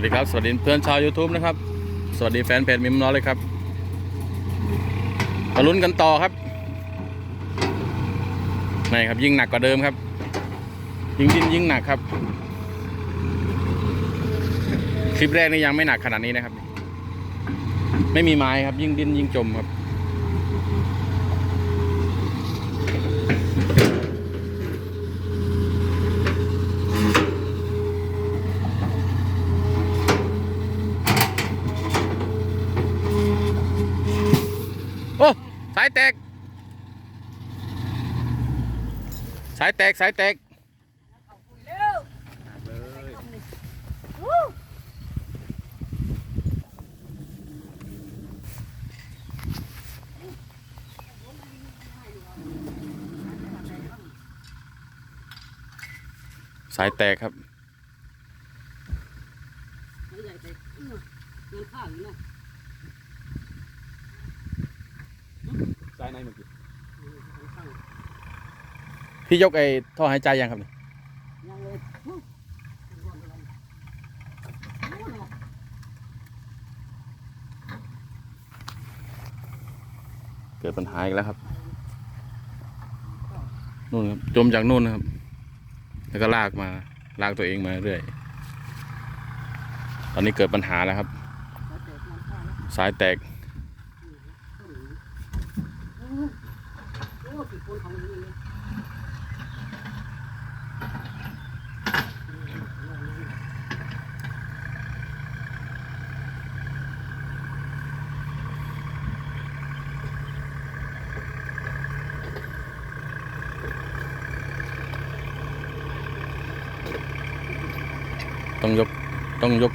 สวัสดีครับ สวัสดีเพื่อนชาว YouTube นะครับ สวัสดีแฟนเพจมิมน้อยเลยครับมาลุ้นกันต่อครับนี่ครับ ยิ่งหนักกว่าเดิมครับ ยิ่งดิ้นยิ่งหนักครับ คลิปแรกนี่ยังไม่หนักขนาดนี้นะครับ ไม่มีไม้ครับ ยิ่งดิ้นยิ่งจมครับ โอ้ สาย แตก สายแตก สายแตกสายแตกครับ ใหญ่ไปงานข้าวอยู่นะายในเมื่อกี้พี่ยกไอ้ท่อหายใจยังครับเนี่ยังเลยเกิดปัญหาอีกแล้วครับนู่นครับจมจากนู่นนะครับ แล้วก็ลากมาลากตัวเองมาเรื่อย ตอนนี้เกิดปัญหาแล้วครับ สายแตกงานข้าวแล้ว สายแตก โอ้กี่คนของนี่เลย ต้องยกต้องยก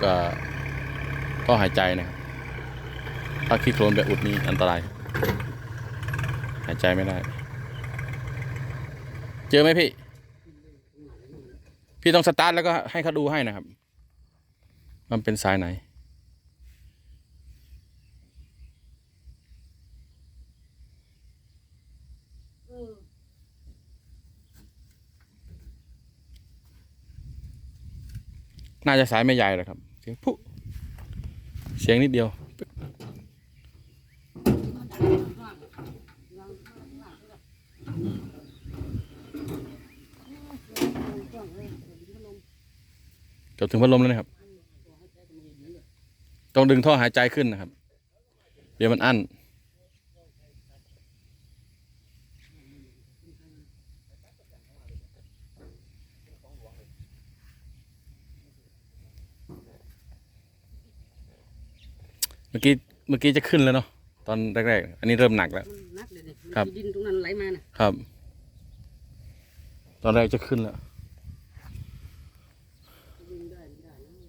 ท่อหายใจนะครับถ้าขี้โคลนไปอุดนี่อันตราย หายใจไม่ได้ เจอไหมพี่ พี่ต้องสตาร์ทแล้วก็ให้เขาดูให้นะครับ มันเป็นสายไหน เออ น่าจะสายไม่ใหญ่หรอกครับเสียงผู้เสียงนิดเดียว เกือบถึงพัดลมแล้วนะครับ ต้องดึงท่อหายใจขึ้นนะครับ เดี๋ยวมันอั้น เมื่อกี้เมื่อกี้จะขึ้นแล้วเนาะตอนแรกๆ อันนี้เริ่มหนักแล้ว มันนักเลยเนี่ยครับ ดินตรงนั้นไหลมาน่ะครับ ตอนแรกจะขึ้นแล้ว ดินได้ไม่ได้นะ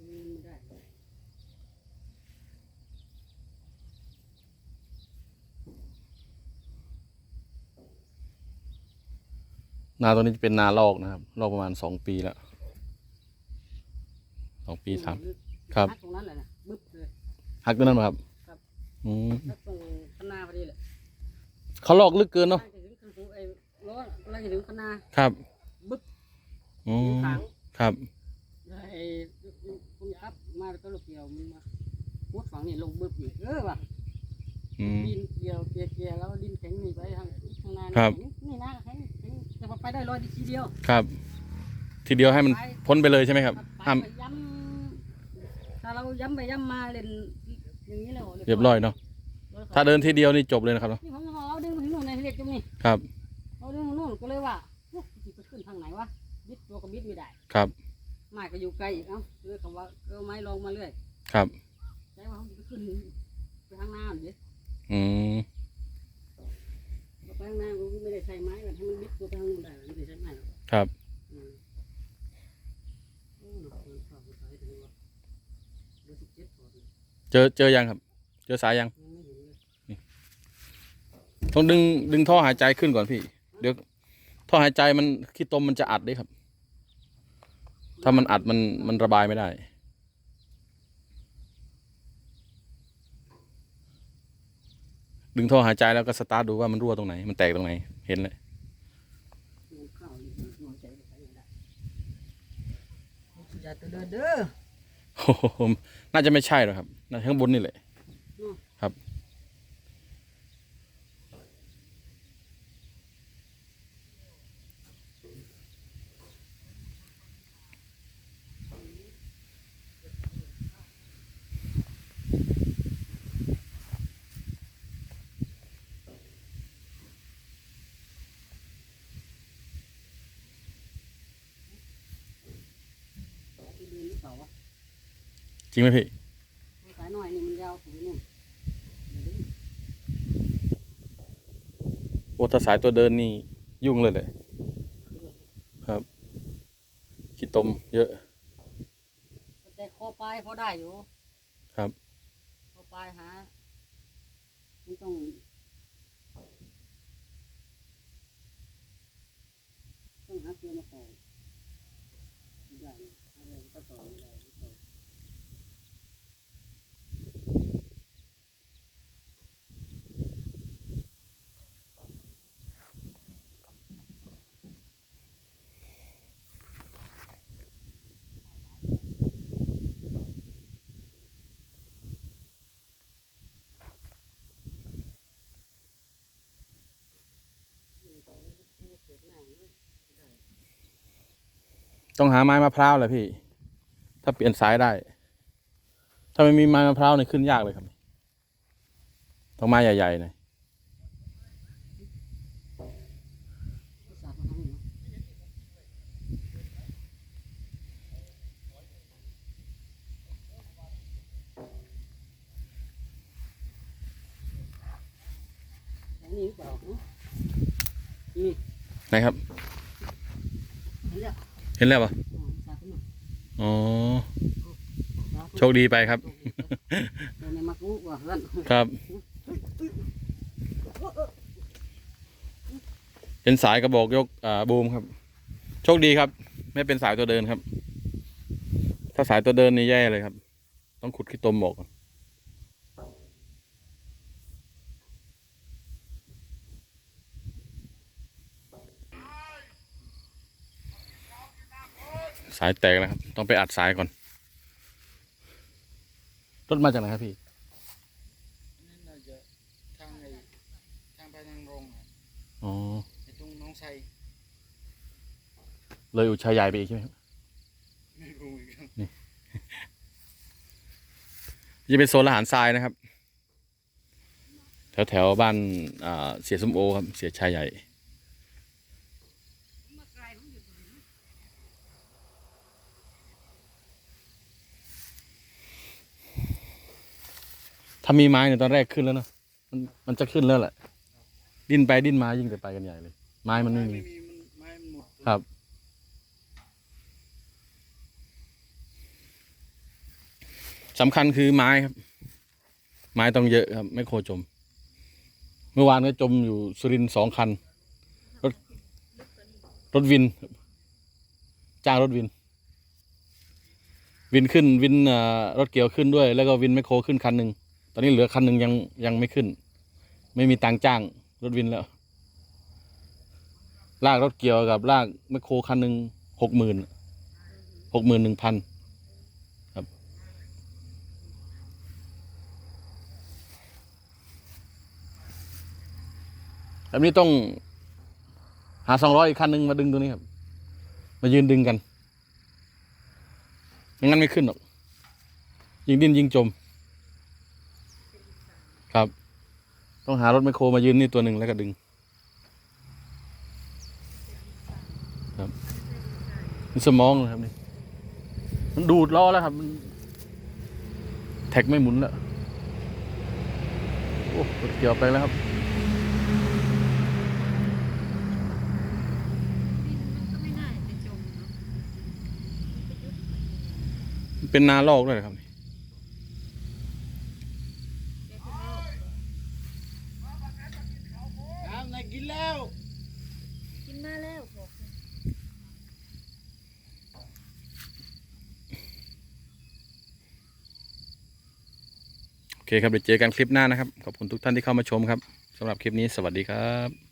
ดินไม่ได้นาตัวนี้จะเป็นนาลอกนะครับลอกประมาณสองปีแล้วสองปีสาม ครับนักตรงนั้นแหละนะบึ๊บเลย หักตัวนั้นมาครับครับ อืมนักตรงคณาพอดีเลยเขาลอกลึกเกินเนาะไล่ถึงคันหูไอ้ล้อไล่ถึงคณาครับบึ๊บอืมขางครับไอ้คุณครับมาแล้วก็ลูกเกี่ยวมันมามุดฝั่งนี่ลงบึ๊บอีกเออว่ะอืม ดินเกี่ยวเกี่ยวเกี่ยวแล้วดินแข็งนี่ไปทางข้างหน้าครับนี่นะแข็งแข็งแต่พอไปได้ร้อยทีเดียว ครับ ทีเดียวให้มันพ้นไปเลยใช่ไหมครับไปห้าม ไป ย้ำถ้าเราย้ำไปย้ำมาเล่นอย่างนี้แล้วเรียบร้อยเนาะถ้าเดินทีเดียวนี่จบเลยนะครับเนาะนี่ของเราดึงมาถึงนู่นในเรียกจุ่มนี่ครับเราดึงมานู่นก็เลยว่าโอ้ยจะขึ้นทางไหนวะบิดตัวก็บิดไม่ได้ครับไม้ก็อยู่ไกลอีกเอ้าเลยคำว่าเออไม้ลงมาเรื่อยครับใจว่าเขาจะขึ้นไปข้างหน้าหน่อยดิอืมไปข้างหน้ามันไม่ได้ใช้ไม้แบบให้มันบิดตัวไปข้างนู้นได้ไม่ได้ใช้ไม้หรอกครับ อืมโอ้หนักมันเข้าไปใช้ถึงว่าเบอร์สิบเจ็ดพอดี เจอเจอยังครับ เจอสายยังยังไม่เห็นเลยต้องดึงดึงท่อหายใจขึ้นก่อนพี่ เดี๋ยวท่อหายใจมันขี้ตมมันจะอัดด้วยครับ ถ้ามันอัดมันมันระบายไม่ได้ ดึงท่อหายใจแล้วก็สตาร์ทดูว่ามันรั่วตรงไหน มันแตกตรงไหน เห็นเลยมันเข้าอยู่หัวใจไปใช้ไม่ได้อย่าตัวเดินเด้อโอ้โห น่าจะไม่ใช่หรอกครับน่าจะข้างบนนี่แหละ อืม ครับ ตัวเดินหรือเปล่าวะ จริงไหมพี่สายหน่อยนี่มันยาวถึงนู่นเดี๋ยวดิโอ้ถ้าสายตัวเดินนี่ยุ่งเลยเลยครับขี้ตมเยอะ แต่คอปลายพอได้อยู่ ครับคอปลายหาไม่ต้องต้องหาเกลือมาต่อไม่ได้อะไรก็ต่อไม่ได้ ต้องหาไม้มะพร้าวแหละพี่ ถ้าเปลี่ยนสายได้ ถ้าไม่มีไม้มะพร้าวเนี่ยขึ้นยากเลยครับ ต้องไม้ใหญ่ๆหน่อยนี้เนาะอันนี้อเปล่าเนาะนี่ นะครับ เห็นแล้วเห็นแล้วปะอ๋อสาดขึ้นมาอ๋อสาดขึ้นมาโชคดีไปครับเดี๋ยวในมักรู้ว่าเพื่อนครับ เป็นสายกระบอกยกอ่าบูมครับ โชคดีครับ ไม่เป็นสายตัวเดินครับ ถ้าสายตัวเดินนี่แย่เลยครับ ต้องขุดขี้ตมออกก่อนสายแตกแล้วครับ ต้องไปอัดสายก่อน รถมาจากไหนครับพี่นั่นน่าจะทางไอ้ทางไปทางโรงอะอ๋อ ไอ้ตรงหน้องไทรเลยอุชัยใหญ่ไปอีกใช่ไหมครับไม่รู้เหมือนกันจะเป็นโซนอาหารทรายนะครับ แถวแถวๆบ้านอ่าเสียสมโอครับ เสียชายใหญ่ ถ้ามีไม้เนี่ยตอนแรกขึ้นแล้วเนอะมันมันจะขึ้นแล้วแหละ ดิ้นไปดิ้นมายิ่งแต่ไปกันใหญ่เลย ไม้มันไม่มีไม่มีมันไม้มันหมดครับ สำคัญคือไม้ครับ ไม้ต้องเยอะครับ ไม่โคจม เมื่อวานก็จมอยู่สุรินทร์สองคัน รถ รถวินครับจ้างรถวิน วินขึ้นวินเอ่อรถเกี่ยวขึ้นด้วย แล้วก็วินแมคโครขึ้นคันหนึ่ง ตอนนี้เหลือคันหนึ่งยังยังไม่ขึ้น ไม่มีตังจ้างรถวินแล้ว ลากรถเกี่ยวกับลากแมคโครคันหนึ่งหกหมื่นหกหมื่นหนึ่งพันครับ แบบนี้ต้องหาสองร้อยอีกคันหนึ่งมาดึงตัวนี้ครับ มายืนดึงกันไม่งั้นไม่ขึ้นหรอก ยิงดิ้นยิงจม ครับ ต้องหารถแมคโครมายืนนี่ตัวหนึ่งแล้วก็ดึงนี่สมองนะครับนี่มันดูดล้อแล้วครับมันแท็กไม่หมุนแล้ว โอ้รถเกี่ยวไปแล้วครับเป็นนาลอกด้วยเหรอครับนี่ น้ำไหน กินแล้ว กินมาแล้วบอกโอเคครับเดี๋ยวเจอกันคลิปหน้านะครับ ขอบคุณทุกท่านที่เข้ามาชมครับสำหรับคลิปนี้สวัสดีครับ